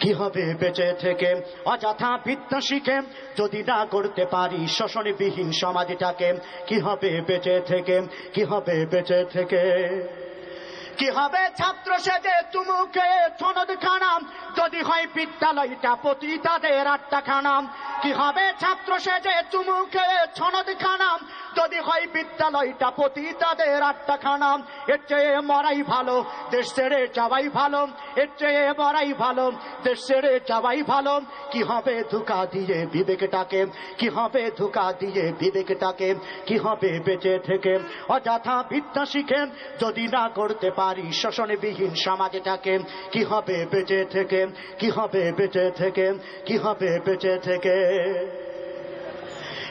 কি হবে বেঁচে থেকে অযথা বিদ্যা যদি না করতে পারি শোষণবিহীন সমাধিটাকে কি হবে বেঁচে থেকে কি হবে বেঁচে থেকে? কি হবে ছাত্র সেজে তুমুকে সনদ খানাম যদি হয় বিদ্যালয়টা প্রতি তাদের আটটা খানাম কি হবে ছাত্র সেজে তুমুকে সনদ খানাম? যদি হয় বিদ্যালয়টা প্রতি তাদের আটটা খানাম এর চেয়ে মরাই ভালো, দেশ ছেড়ে যাওয়াই ভালো। এর চেয়ে মরাই ভালো, দেশ ছেড়ে যাওয়াই ভালো। কি হবে ধোকা দিয়ে বিবেকটাকে কি হবে ধোকা দিয়ে বিবেকটাকে কি হবে বেঁচে থেকে? অযথা বিদ্যা শিখে যদি না করতে পারি শোষণবিহীন সমাজটাকে কি হবে বেঁচে থেকে? কি হবে বেঁচে থেকে? কি হবে বেঁচে থেকে?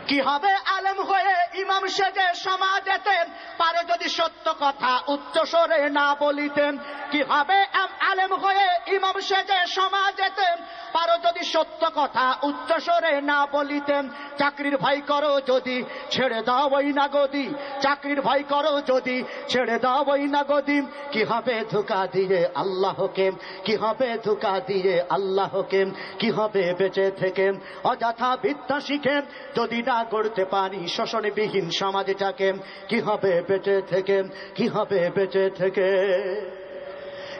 কি হবে আলেম হয়ে ইমাম সেজে সমা যেতেন পারে যদি সত্য কথা উচ্চস্বরে না বলিতেন, কি হবে আলেম হয়ে ইমাম সেজে সমাজেতে? পারো যদি সত্য কথা, উচ্চ স্বরে না বলিতেন চাকরির ভাই করো যদি, ছেড়ে দাও ওই না গদি চাকরির ভাই করো যদি, ছেড়ে দাও ওই না গদি কি হবে ধোকা দিয়ে আল্লাহকে? কি হবে ধোকা দিয়ে আল্লাহকে? কি হবে বেঁচে থেকে? অযথা বিদ্যা শিখে যদি না করতে পারি শোষণবিহীন সমাজটাকে, কি হবে বেঁচে থেকে? কি হবে বেঁচে থেকে?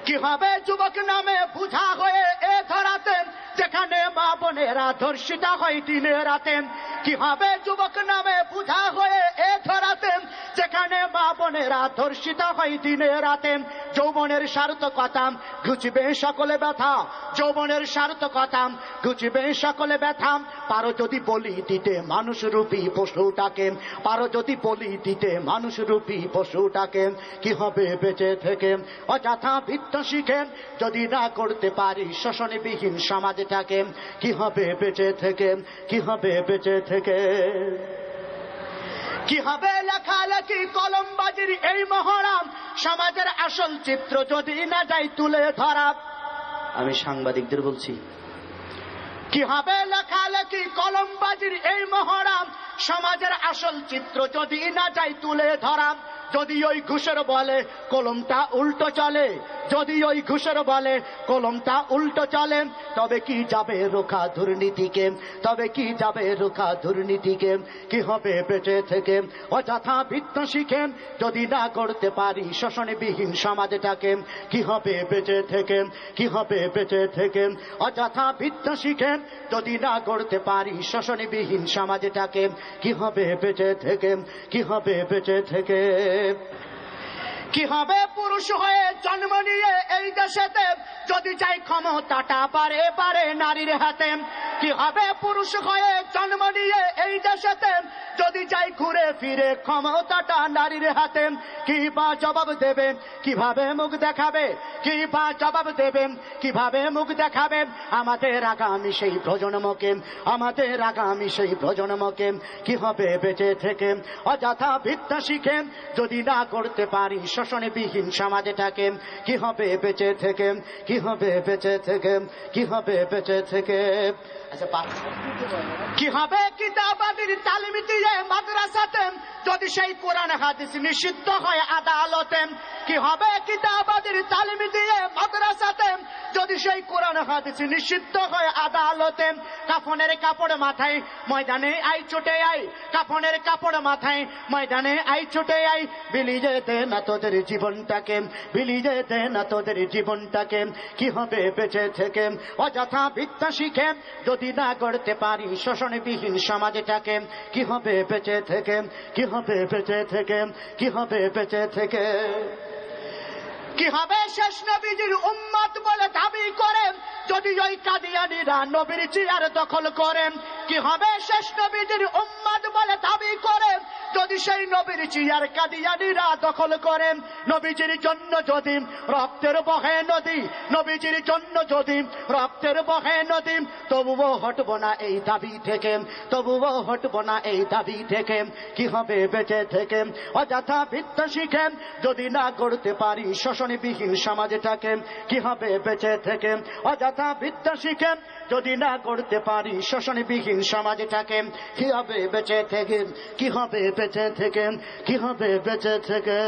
কি হবে যুবক নামে বুঝা হয়ে এ ধরাতে যেখানে মা বোনেরা ধর্ষিতা হয় দিনে রাতে কি হবে যুবক নামে বুঝা হয়ে এ ধরাতে, যেখানে মা বোনেরা ধর্ষিতা হয় দিনে রাতে, যৌবনের সার্থকতা ঘুচবে সকলে ব্যথা, যৌবনের সার্থকতা ঘুচবে সকলে ব্যথা। পারো যদি বলি দিতে মানুষ রূপী পশুটাকে, পারো যদি বলি দিতে মানুষ রূপী পশুটাকে, কি হবে বেঁচে থেকে? অযথা বিদ্যা শিখেন যদি না করতে পারি, শোষণবিহীন সমাজটাকে কি হবে বেঁচে থেকে, কি হবে বেঁচে থেকে? কি হবে লেখালেখি কলমবাজির এই মহড়াম সমাজের আসল চিত্র যদি না যাই তুলে ধরা। আমি সাংবাদিকদের বলছি, কি হবে লেখালেখি কলমবাজির এই মহড়াম সমাজের আসল চিত্র যদি না যাই তুলে ধরা। যদি ওই ঘুষের বলে কলমটা উল্টো চলে, যদি ওই ঘুষের বলে কলমটা উল্টো চলে, তবে কি যাবে রোখা দুর্নীতিকে? তবে কি যাবে রোখা দুর্নীতিকে? কি হবে বেঁচে থেকে? অযথা বিদ্যা শিখে যদি না করতে পারি শোষণবিহীন সমাজটাকে, কি হবে বেঁচে থেকে? কি হবে বেঁচে থেকে? অযথা বিদ্যা শিখে যদি না করতে পারি শোষণবিহীন সমাজটাকে, কি হবে বেঁচে থেকে? কি হবে বেঁচে থেকে? কি হবে পুরুষ হয়ে জন্ম নিয়ে এই দেশেতে? যদি চাই ক্ষমতাটা পারে পারে নারীর হাতে। কি হবে পুরুষ হয়ে জন্ম নিয়ে এই দেশেতে? যদি চাই ঘুরে ফিরে ক্ষমতাটা নারীর হাতে কি বা জবাব দেবে? কীভাবে মুখ দেখাবে? কি বা জবাব দেবেন কীভাবে মুখ দেখাবেন আমাদের আগামী সেই প্রজন্মকে আমাদের আগামী সেই প্রজন্মকে কি হবে বেঁচে থেকে? অযথা বিদ্যা শিখে যদি না করতে পারি শোষণবিহীন সমাজটাকে কি হবে বেঁচে থেকে? কি হবে বেঁচে থেকে? কি হবে বেঁচে থেকে? আচ্ছা কি হবে কিতাবাদির তালিম দিয়ে? মাদ্রাসাতে যদি সেই কোরআন হাদিস নিষিদ্ধ হয় আদালতে কি হবে? কিতাবাদের তালিমিত সেই কোরআন হাদিস নিষিদ্ধ হয় আদালতে। কাফনের কাপড় মাথায়, ময়দানে আই, ছুটে আই। কাফনের কাপড় মাথায়, ময়দানে আই, ছুটে আই। বিলিয়ে দে না তোদের জীবনটাকে বিলিয়ে দে না তোদের জীবনটাকে। কি হবে বেঁচে থেকে? অযথা বিদ্যা শিখে যদি না করতে পারি শোষণবিহীন সমাজটাকে, কি হবে বেঁচে থেকে? কি হবে বেঁচে থেকে? কি হবে বেঁচে থেকে? কি হবে শেষ নবীজির উম্মত বলে দাবি করেন? যদি ওই কাদিয়ানিরা নবীর চেয়ার দখল করেন, কি হবে শেষ নবীজির উম্মত বলে দাবি করেন? যদি সেই নবীর চেয়ার কাদিয়ানিরা দখল করেন, নবীজির জন্য যদি রক্তের বহে নদী, নবীজির জন্য যদি রক্তের বহে নদী, তবুও হটব না এই দাবি থেকে, তবুও হটব না এই দাবি থেকে। কি হবে বেঁচে থেকে? অযথা বিদ্যা শিখে যদি না করতে পারি শোষণবিহীন সমাজটাকে, কি হবে বেঁচে থেকে? অযথা বিদ্যা শিখে যদি না করতে পারি শোষণবিহীন সমাজটাকে, কি হবে বেঁচে থেকে? কি হবে বেঁচে থেকে কি হবে বেঁচে থেকে?